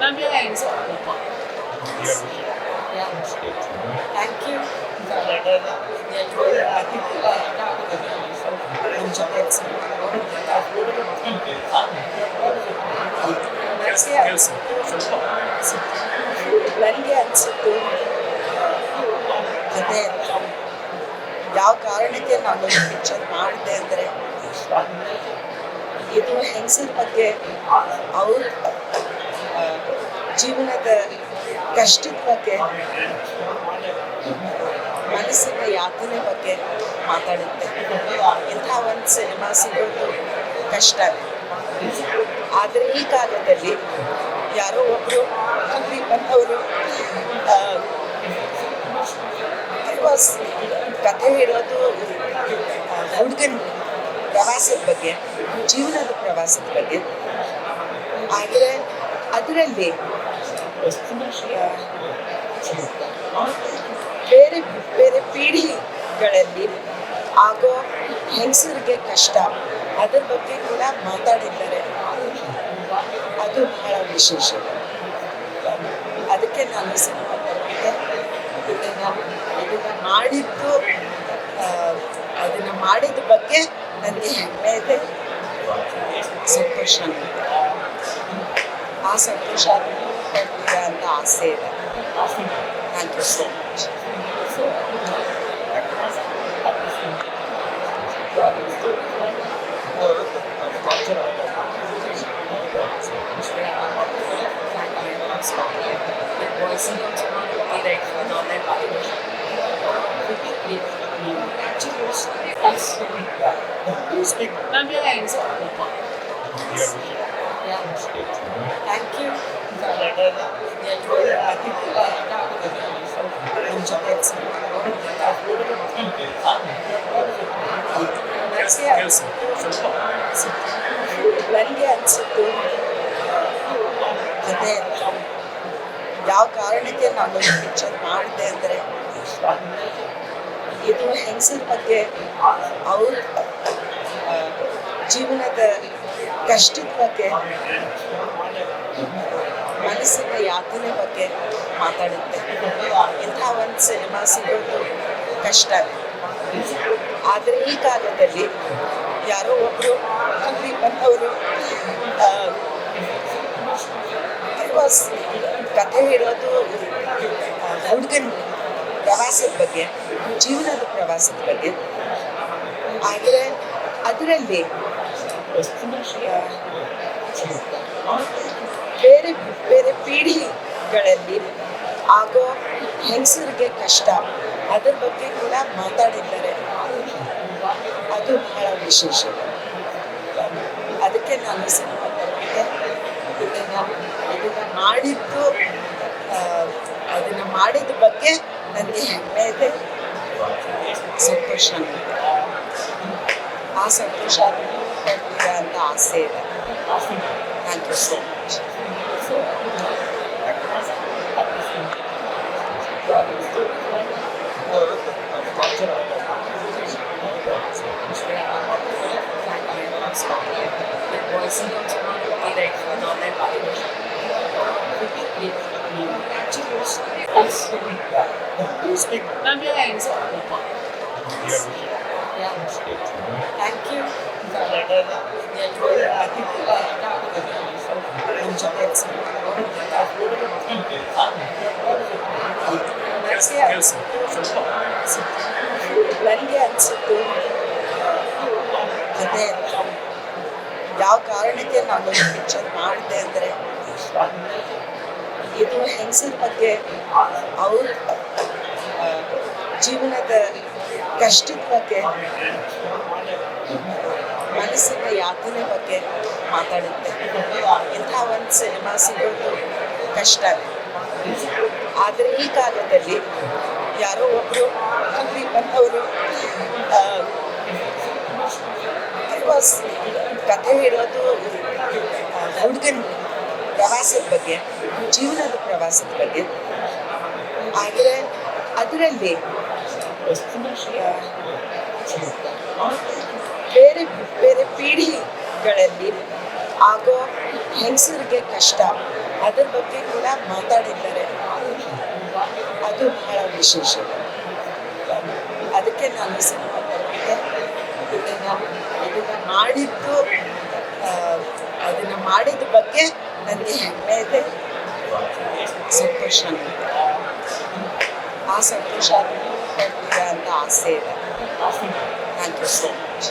Nam your hands. Thank you. ನಮ್ಮ ಜೊತೆ ನನಗೆ ಅನಿಸಿದ್ದು ಅದೇ ಯಾವ ಕಾರಣಕ್ಕೆ ನಾನು ಪಿಕ್ಚರ್ ಮಾಡಿದೆ ಅಂದರೆ ಇದು ಹೆಂಗಸರ ಬಗ್ಗೆ ಅವ್ರ ಜೀವನದ ಕಷ್ಟದ ಬಗ್ಗೆ, ಮನಸ್ಸಿನ ಯಾತನೆ ಬಗ್ಗೆ ಮಾತಾಡುತ್ತೆ. ಇಂಥ ಒಂದು ಸಿನಿಮಾ ಸಿಗೋದು ಕಷ್ಟ. ಆದರೆ ಈ ಕಾಲದಲ್ಲಿ ಯಾರೋ ಒಬ್ಬರು ಅಲ್ಲಿ ಬಂದವರು ಕಥೆ ಇರೋದು ಹುಡುಗನ ಪ್ರವಾಸದ ಬಗ್ಗೆ, ಜೀವನದ ಪ್ರವಾಸದ ಬಗ್ಗೆ. ಆದರೆ ಅದರಲ್ಲಿ ಬೇರೆ ಬೇರೆ ಪೀಳಿಗೆಗಳಲ್ಲಿ ಆಗೋ ಹೆಂಗಸರಿಗೆ ಕಷ್ಟ, ಅದರ ಬಗ್ಗೆ ಕೂಡ ಮಾತಾಡಿದ್ದಾರೆ. ಅದು ಬಹಳ ವಿಶೇಷ. ಅದಕ್ಕೆ ನಾನು ಸಿನಿಮಾ ಇದನ್ನ ಮಾಡಿದ್ದು ಅದನ್ನ ಮಾಡಿದ ಬಗ್ಗೆ ನನಗೆ ಹೆಮ್ಮೆ ಇದೆ ಸಂತೋಷ ಇದೆ. ಆ ಸಂತೋಷ ಕೊಡ್ತೀರಾ ಅಂತ ಆಸೆ ಇದೆ thank you so much Nam your hands. Thank you. ನಮ್ಮ ಜೊತೆ ನನಗೆ ಅನಿಸಿದ್ದು ಅದೇ ಯಾವ ಕಾರಣಕ್ಕೆ ನಾನು ಈ ಪಿಕ್ಚರ್ ಮಾಡಿದೆ ಅಂದರೆ ಇದು ಹೆಂಗಸರ ಬಗ್ಗೆ ಅವ್ರ ಜೀವನದ ಕಷ್ಟದ ಬಗ್ಗೆ, ಮನಸ್ಸಿನ ಯಾತನೆ ಬಗ್ಗೆ ಮಾತಾಡುತ್ತೆ. ಇಂಥ ಒಂದು ಸಿನಿಮಾ ಸಿಗೋದು ಕಷ್ಟ. ಆದರೆ ಈ ಕಾಲದಲ್ಲಿ ಯಾರೋ ಒಬ್ಬರು ಅಲ್ಲಿ ಬಂದವರು ಕಥೆ ಇರೋದು ಹುಡುಗನ ಪ್ರವಾಸದ ಬಗ್ಗೆ ಜೀವನದ ಪ್ರವಾಸದ ಬಗ್ಗೆ? ಆದರೆ ಅದರಲ್ಲಿ ಬೇರೆ ಬೇರೆ ಪೀಳಿಗೆಗಳಲ್ಲಿ ಆಗೋ ಹೆಂಗಸರಿಗೆ ಕಷ್ಟ, ಅದ್ರ ಬಗ್ಗೆ ಕೂಡ ಮಾತಾಡಿದ್ದಾರೆ. ಅದು ಬಹಳ ವಿಶೇಷ. ಅದಕ್ಕೆ ನಾನು ಸಿನಿಮಾ ಇದನ್ನು ಮಾಡಿದ್ದು ಅದನ್ನ ಮಾಡಿದ ಬಗ್ಗೆ ನನಗೆ ಹೆಮ್ಮೆ ಇದೆ ಸಂತೋಷ ಇದೆ. ಆ ಸಂತೋಷ ಕೊಡ್ತೀರಾ ಅಂತ ಆಸೆ ಇದೆ thank you so much Nam your hands. Thank you. ನಮ್ಮ ಜೊತೆ ನನಗೆ ಅನಿಸುತ್ತೆ ಅದೇ ಯಾವ ಕಾರಣಕ್ಕೆ ನಾನು ಪಿಕ್ಚರ್ ಮಾಡಿದೆ ಅಂದರೆ ಇದು ಹೆಂಗಸರ ಬಗ್ಗೆ ಅವ್ರ ಜೀವನದ ಕಷ್ಟದ ಬಗ್ಗೆ, ಮನಸ್ಸಿನ ಯಾತನೆ ಬಗ್ಗೆ ಮಾತಾಡುತ್ತೆ. ಇಂಥ ಒಂದು ಸಿನಿಮಾ ಸಿಗೋದು ಕಷ್ಟ ಆದರೆ ಈ ಕಾಲದಲ್ಲಿ ಯಾರೋ ಒಬ್ಬರು ಅಲ್ಲಿ ಬಂದವರು ಕಥೆ ಇರೋದು ಹುಡುಗನ ಪ್ರವಾಸದ ಬಗ್ಗೆ, ಜೀವನದ ಪ್ರವಾಸದ ಬಗ್ಗೆ. ಆದರೆ ಅದರಲ್ಲಿ ಬೇರೆ ಬೇರೆ ಪೀಳಿಗೆಗಳಲ್ಲಿ ಆಗೋ ಹೆಂಗಸರಿಗೆ ಕಷ್ಟ. ಅದರ ಬಗ್ಗೆ ಕೂಡ ಮಾತಾಡಿದ್ದಾರೆ. ಅದು ಬಹಳ ವಿಶೇಷ. ಅದಕ್ಕೆ ನಾನು ಸಿನಿಮಾ ಇದನ್ನು ಮಾಡಿದ್ದು ಅದನ್ನ ಮಾಡಿದ ಬಗ್ಗೆ ನನಗೆ ಹೆಮ್ಮೆ ಇದೆ ಸಂತೋಷ ಇದೆ ಆ ಸಂತೋಷ ಕೊಡ್ತೀರಾ ಅಂತ ಆಸೆ ಇದೆ ಥ್ಯಾಂಕ್ ಯು ಸೋ ಮಚ್